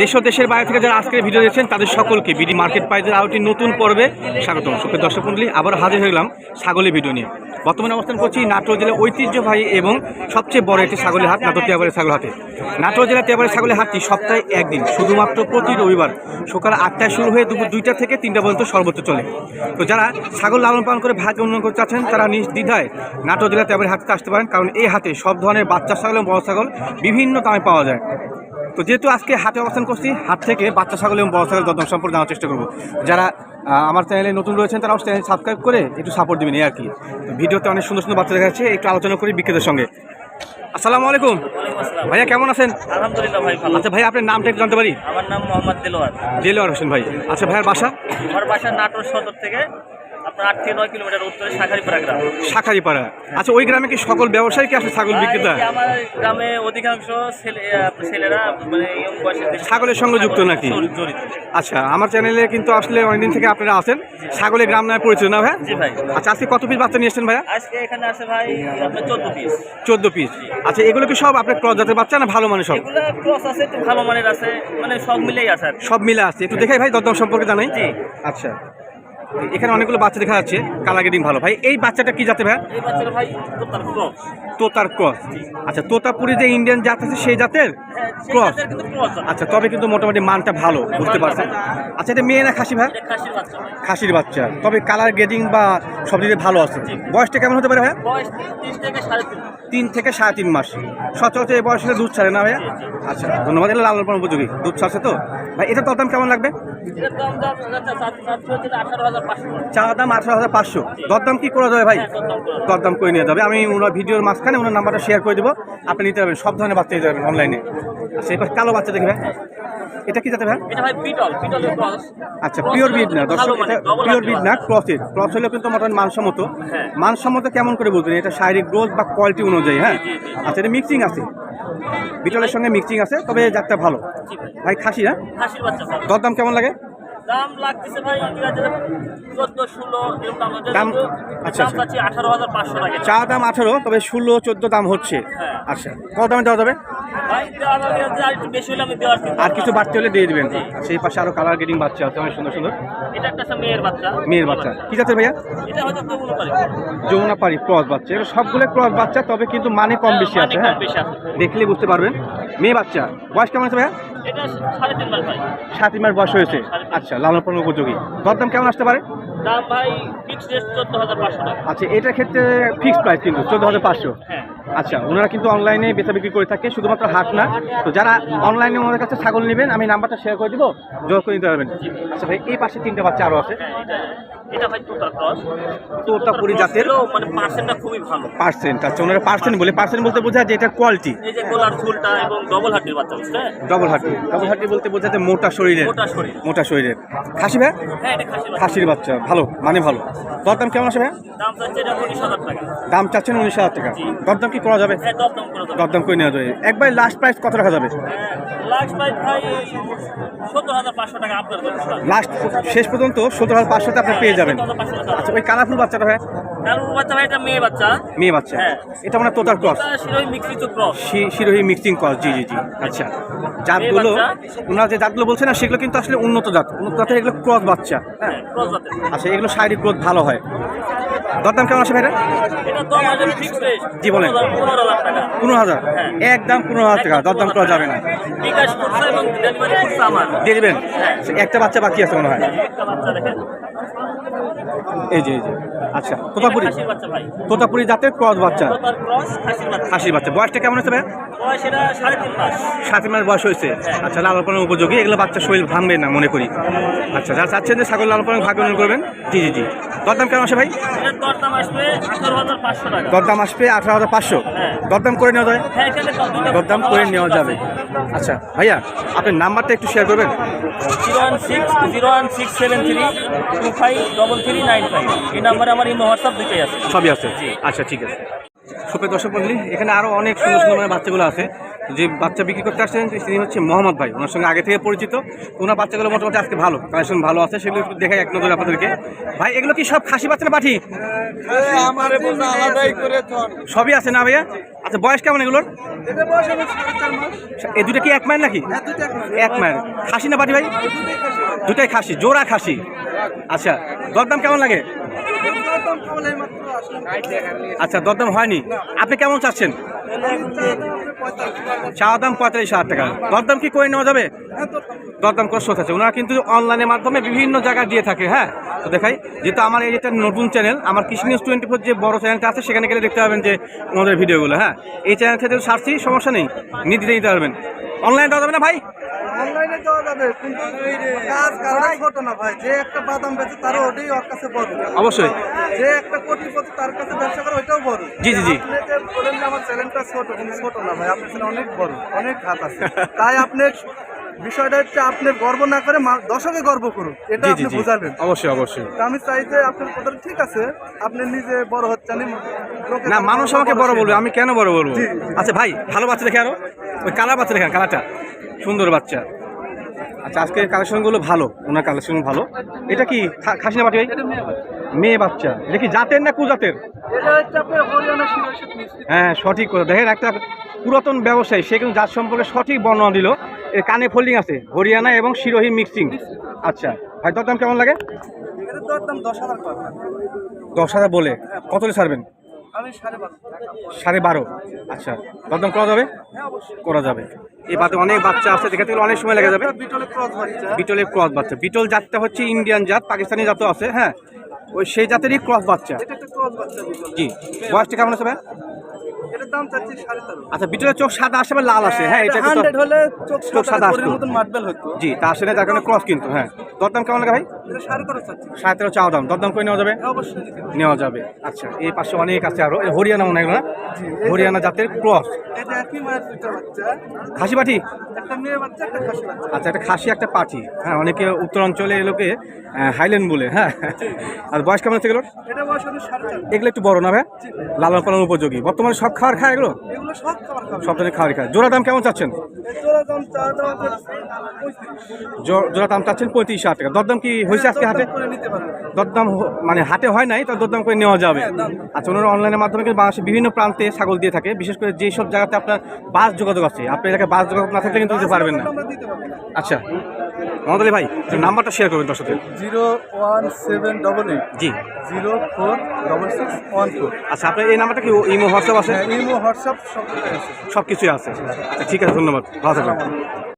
দেশ ও দেশের বাইরে থেকে যারা আজকের ভিডিও দেখছেন, তাদের সকলকে বিডি মার্কেট প্রাইজের আরও একটি নতুন পর্বে স্বাগতম। সুপ্রিয় দর্শক মন্ডলী আবার হাজির হয়ে গেলাম ছাগলের ভিডিও নিয়ে। বর্তমানে অবস্থান করছি নাটোর জেলার ঐতিহ্যবাহী এবং সবচেয়ে বড় একটি ছাগলের হাট, নাটোর তিয়াবাড়ি ছাগল হাটে। নাটোর জেলার তিয়াবাড়ি ছাগলের হাটটি সপ্তাহে একদিন, শুধুমাত্র প্রতি রবিবার সকাল আটটায় শুরু হয়ে দুপুর দুইটা থেকে তিনটা পর্যন্ত সর্বোচ্চ চলে। তো যারা ছাগল লালন পালন করে ভাগ্য উন্নয়ন করতে চাচ্ছেন, তারা নির্দ্বিধায় নাটোর জেলার তিয়াবাড়ি হাটতে আসতে পারেন, কারণ এই হাটে সব ধরনের বাচ্চা ছাগল এবং বড় ছাগল বিভিন্ন দামে পাওয়া যায়। তো যেহেতু আজকে হাটে অবস্থান করছি হাট থেকে বাচ্চা ছাগল এবং বড় ছাগল দরদাম সম্পর্কে জানার চেষ্টা করব। যারা আমার চ্যানেলে নতুন রয়েছেন তারা চ্যানেল সাবস্ক্রাইব করে একটু সাপোর্ট দিবেন এই আর কি। ভিডিওতে অনেক সুন্দর সুন্দর বাচ্চা দেখা যাচ্ছে একটু আলোচনা করি বিক্রেতার সঙ্গে। আসসালামু আলাইকুম। ভাইয়া কেমন আছেন? আলহামদুলিল্লাহ ভাই ভালো। আচ্ছা ভাই আপনার নামটা একটু জানতে পারি? আমার নাম মোহাম্মদ দিলওয়ার জেলোয়ার হোসেন ভাই। আচ্ছা ভাইয়ার বাসা? আমার বাসা নাটোর সদর থেকে আপনার আট থেকে নয় কিলোমিটার উত্তরে শাখারিপাড়া গ্রাম। শাখারিপাড়া। আচ্ছা ওই গ্রামে কি সকল ব্যবসায়ী কি আসলে ছাগল বিক্রেতা? আমার গ্রামে অধিকাংশ ছেলে ছেলেরা মানে ছাগলের সঙ্গে যুক্ত নাকি? জড়িত আচ্ছা আমার চ্যানেলে কিন্তু আসলে অনেকদিন থেকে আপনারা আছেন। ছাগলের গ্রাম নামে পরিচিত না ভাই? জি ভাই। আচ্ছা আজকে কত পিস বাচ্চা নিয়ে এসেছেন ভাইয়া? আজকে এখানে আছে ভাই আপনার চোদ্দ পিস চোদ্দ পিস আচ্ছা এগুলো কি সব আপনার ক্রস জাতের বাচ্চা না ভালো মানে সব? এগুলো ক্রস আছে একটু ভালো মানের আছে মানে সব মিলেই আছে সব মিলে আছে। একটু দেখাই ভাই দরদাম সম্পর্কে জানাই। জি। আচ্ছা। এখানে অনেকগুলো বাচ্চা দেখা যাচ্ছে কালার গেটিং ভালো। ভাই এই বাচ্চাটা কি জাতে ভাই তোতার ক্রস। আচ্ছা তোতাপুরি যে ইন্ডিয়ান জাত আছে সেই জাতের হ্যাঁ ক্রস? আচ্ছা তবে কিন্তু মোটামুটি মানটা ভালো বুঝতে পারছেন? আচ্ছা এটা মেয়ে না খাসি ভাই? খাসির বাচ্চা তবে কালার গেটিং বা সব দিকে ভালো আছে। বয়সটা কেমন হতে পারে ভাই তিন থেকে সাড়ে তিন মাস। সচরাচর এই বয়সে দুধ ছাড়ে না ভাইয়া? আচ্ছা ধন্যবাদ। এটা লালন উপযোগী। দুধ ছাড়ছে তো? ভাই এটা তোর দাম কেমন লাগবে? পাঁচশো। চা দাম আঠারো হাজার পাঁচশো। দরদাম কি করা যাবে ভাই? দরদাম করা। দরদাম নিয়ে যাবে? আমি ওনার ভিডিওর মাঝখানে ওনার নাম্বারটা শেয়ার করে দেবো। আপনি নিতে পারবেন। সব ধরনের বাচ্চা নিতে পারবেন অনলাইনে সেই এবার কালো বাচ্চা দেখবে এটা কি যাতে ভাই? আচ্ছা পিওর বিড না পিওর বিড না ক্রসের ক্রস হলেও কিন্তু মোটামুটি মানসম্মত। হ্যাঁ। মানসম্মত কেমন করে বলবেন? এটা শারীরিক গ্রোথ বা কোয়ালিটি অনুযায়ী হ্যাঁ। আচ্ছা এটা মিক্সিং আছে। বিটলের সঙ্গে মিক্সিং আছে তবে জাতটা ভালো। ভাই। খাসি না? দর দাম দরদাম কেমন লাগে? দাম লাগতেছে ভাই চোদ্দ ষোলো দাম হচ্ছে। দাম- কিন্তু আচ্ছা, দাম। চাচ্ছি আঠারো হাজার পাঁচশো টাকা। চা দাম আঠারো তবে ষোলো চোদ্দ দাম হচ্ছে। হ্যাঁ। আচ্ছা কত দামে দেওয়া যাবে? আর বেশি কিছু বাড়তে হলে দিয়ে দিবেন। সেই পাশে আরও কালার গেটিং বাচ্চা আছে অনেক সুন্দর সুন্দর। এটা আছে মেয়ের বাচ্চা। কি জাতের ভাইয়া? এটা যমুনা পারি ক্রস বাচ্চা। এগুলো সবগুলো ক্রস বাচ্চা তবে কিন্তু মানে কম বেশি মানে আছে কম হ্যাঁ? দেখলে বুঝতে পারবেন। মেয়ে বাচ্চা বয়স কেমন আছে ভাইয়া? এটা সাত মাস বয়স হয়েছে। আচ্ছা লালন পালন উপযোগী। দরদাম কেমন আসতে পারে? দাম ভাই টাকা। আচ্ছা এটার ক্ষেত্রে ফিক্সড প্রাইস কিন্তু চোদ্দ হাজার পাঁচশো। হ্যাঁ। আচ্ছা ওনারা কিন্তু অনলাইনে বেচা বিক্রি করে থাকে, শুধুমাত্র হাট না। তো যারা অনলাইনে ওনাদের কাছে ছাগল নেবেন, আমি নাম্বারটা শেয়ার করে দিব, জোর করে নিতে পারবেন। আচ্ছা ভাই, এই পাশে তিনটে বাচ্চা আরও আছে। এটা এটা ভাই তোতার ক্রস তোতাপুরি জাতের? মানে পার্সেন্টটা খুবই ভালো। পার্সেন্ট আচ্ছা ওনারা পার্সেন্ট বলে পার্সেন্ট বলতে বোঝায় যে এটা কোয়ালিটি এই যে গোলার ঝুলটা এবং ডবল হাড্ডির বাচ্চা বুঝতে ডবল হার্টি ডবল হার্টি বলতে বোঝাতে মোটা শরীরের। মোটা শরীর। মোটা শরীরের। খাসি ভাই? হ্যাঁ এটা খাসির বাচ্চা। খাসির বাচ্চা ভালো মানে ভালো। দরদাম কেমন আছে দাম চাচ্ছে এটা উনিশ হাজার টাকা। দাম চাচ্ছেন উনিশ হাজার টাকা। দরদাম কি করা যাবে? হ্যাঁ দরদাম করে দেবো দরদাম করে নেওয়া যাবে। একবার লাস্ট প্রাইস কত রাখা যাবে? লাস্ট প্রাইস ভাই সত্তর হাজার পাঁচশো টাকা আপনার লাস্ট শেষ পর্যন্ত সতেরো হাজার পাঁচশোতে আপনি পেয়ে যাবেন? আচ্ছা ওই কালারফুল বাচ্চাটা ভাই? কারণ বাচ্চা ভাই এটা মেয়ে বাচ্চা। মেয়ে বাচ্চা। হ্যাঁ। এটা মানে তোতার ক্রস? এটা Sirohi cross. Sirohi mixing cross জি জি জি। আচ্ছা। জাতগুলো। ওনারা যে জাতগুলো বলছেন না সেগুলো কিন্তু আসলে উন্নত জাত। উন্নত জাতের এগুলো ক্রস বাচ্চা হ্যাঁ? হ্যাঁ আচ্ছা এগুলো শারীরিক গ্রোথ ভালো হয়। দরদাম কেমন আছে ভাইরা জি বলেন। পনেরো হাজার হ্যাঁ। একদম পনেরো হাজার টাকা দরদাম করা যাবে না। দিয়ে দিবেন? হ্যাঁ। একটা বাচ্চা বাকি আছে মনে হয়। এই যে এই যে। আচ্ছা তোতাপুরি। তোতাপুরি জাতের ক্রস বাচ্চা। খাসির বাচ্চা। বয়সটা কেমন এটা সাড়ে তিন মাস। বয়স হয়েছে। আচ্ছা লাল পালন উপযোগী। এগুলো বাচ্চা শরীর ভাঙবে না মনে করি। আচ্ছা যারা চাচ্ছেন যে ছাগল লাল পালন ভাগ্য করবেন জি জি জি। দরদাম কেমন আসে ভাই? দরদাম আসবে আঠারো হাজার পাঁচশো দরদাম হ্যাঁ। দরদাম করে নেওয়া যায়? হ্যাঁ দরদাম করে নেওয়া যাবে। আচ্ছা ভাইয়া আপনার নাম্বারটা একটু শেয়ার করবেন? Zero one six zero one six seven three two five double three nine five. এই নাম্বারে আমার ইমো হোয়াটসঅ্যাপ দুটোই আছে। সবই আছে। আচ্ছা ঠিক আছে। সুপের দর্শক মন্ডলী, এখানে আরও অনেক সুন্দর সুন্দর মানে বাচ্চাগুলো আছে। যে বাচ্চা বিক্রি করতে আসছেন, তিনি হচ্ছে মোহাম্মদ ভাই। ওনার সঙ্গে আগে থেকে পরিচিত। ওনার বাচ্চাগুলো মোটামুটি আজকে ভালো কালেকশন ভালো আছে, সেগুলো একটু দেখাই এক নজর আপনাদেরকে। ভাই, এগুলো কি সব খাসি বাচ্চা না পাঠি সবই আছে না ভাইয়া? আচ্ছা বয়স কেমন এগুলোর? এই দুটো কি এক মাইল নাকি? এক মাইল। খাসি না পাঠি ভাই? দুটাই খাসি, জোড়া খাসি। আচ্ছা দরদাম কেমন লাগে? আচ্ছা দরদাম হয়নি? আপনি কেমন চাচ্ছেন? চা দাম পঁয়তাল্লিশ হাজার টাকা। দরদাম কি করে নেওয়া যাবে? দরদাম করে শোধ আছে। ওনারা কিন্তু অনলাইনের মাধ্যমে বিভিন্ন জায়গায় দিয়ে থাকে হ্যাঁ? তো দেখাই, যেহেতু আমার এই এটা নতুন চ্যানেল আমার কৃষি নিউজ টোয়েন্টি ফোর যে বড় চ্যানেলটা আছে, সেখানে গেলে দেখতে পাবেন যে আমাদের ভিডিওগুলো হ্যাঁ? এই চ্যানেল থেকে সারছি, সমস্যা নেই। নিতে দিতে পারবেন। অনলাইনে দেওয়া যাবে না ভাই? অনলাইনে দেওয়া যাবে কিন্তু কাজ কারণে ছোট না ভাই যে একটা বাদাম বেচে তারও ওটাই ওর কাছে বড়। অবশ্যই। যে একটা কোটিপতি তার কাছে ব্যবসা করে ওইটাও বড়। জি, জি, জি। আপনি বলেন যে আমার ছোট কিন্তু ছোট না ভাই আপনার অনেক বড় অনেক হাত আছে। তাই আপনি বিষয়টা হচ্ছে আপনি গর্ব না করে দর্শকে গর্ব করুন এটা আপনি জি। বুঝাবেন। অবশ্যই অবশ্যই। আমি চাই যে আপনার কথা ঠিক আছে আপনি নিজে বড় হচ্ছেন না মানুষ আমাকে বড় বলবে আমি কেন বড় বলব। আচ্ছা ভাই ভালো বাচ্চা দেখে আরও? ওই কালার বাচ্চা দেখেন কালারটা। সুন্দর বাচ্চা। আচ্ছা আজকে কালেকশনগুলো ভালো ওনার কালেকশন ভালো। এটা কি খাসি না বাটি ভাই? মেয়ে বাচ্চা। এটা কি জাতের না কুজাতের? হ্যাঁ সঠিক করে দেখেন একটা পুরাতন ব্যবসায়ী সে কিন্তু জাত সম্পর্কে সঠিক বর্ণনা দিল। এর কানে ফোল্ডিং আছে হরিয়ানা এবং শিরোহী মিক্সিং আচ্ছা ভাই দরদাম কেমন লাগে? দশ হাজার বলে। কত ছাড়বেন? সাড়ে বারো। আচ্ছা দরদাম করা যাবে? হ্যাঁ করা যাবে। এই বাদে অনেক বাচ্চা আছে দেখে গেলে অনেক সময় লেগে যাবে। বিটলে ক্রস বাচ্চা বিটলের ক্রস বাচ্চা। বিটল জাতটা হচ্ছে ইন্ডিয়ান জাত পাকিস্তানি জাতও আছে হ্যাঁ? ওই সেই জাতেরই ক্রস বাচ্চা। জি। বয়সটা কেমন আছে ভাই? আচ্ছা বিটলের চোখ সাদা আসে বা লাল আসে? হ্যাঁ এটা হলে চোখ সাদা জি তা আসে না তার কারণে ক্রস কিন্তু হ্যাঁ। দরদাম কেমন লাগে ভাই? সাড়ে তেরো চাওয়া দাম। দরদাম করে নেওয়া যাবে? হ্যাঁ। নেওয়া যাবে। আচ্ছা এই পাশে অনেক আছে আরও। হরিয়ানা মনে হয় না? হরিয়ানা জাতের ক্রস। খাসি পাঠি? আচ্ছা একটা খাসি একটা পাঠি। হ্যাঁ অনেকে উত্তরাঞ্চলে এগুলোকে হাইল্যান্ড বলে হ্যাঁ। আর বয়স কেমন হচ্ছে সাড়ে এগুলো একটু বড় না ভাই? লালন পালন উপযোগী। বর্তমানে সব খাবার খায় এগুলো? এগুলো সব ধরনের খাবার খায়। জোড়া দাম কেমন চাচ্ছেন? জোড়া দাম চাচ্ছেন পঁয়ত্রিশ হাজার টাকা। দরদাম কি হয়েছে আজকে হাটে দরদাম মানে হাটে হয় নাই তার দরদাম করে নেওয়া যাবে। হ্যাঁ, আচ্ছা ওনারা অনলাইনের মাধ্যমে কিন্তু বাংলাদেশের বিভিন্ন প্রান্তে ছাগল দিয়ে থাকে। বিশেষ করে যেই সব জায়গাতে আপনার বাস যোগাযোগ আছে আপনি এলাকায় বাস যোগাযোগ না থাকলে কিন্তু দিতে পারবেন না। আচ্ছা মোহাম্মদ আলী ভাই নাম্বারটা শেয়ার করবেন তার সাথে zero one seven double eight. জি। Zero four double six one four. আচ্ছা আপনার এই নাম্বারটা কি ইমো হোয়াটসঅ্যাপ আছে? হ্যাঁ ইমো হোয়াটসঅ্যাপ সব সব কিছুই আছে। আচ্ছা ঠিক আছে ধন্যবাদ। ভালো থাকবেন।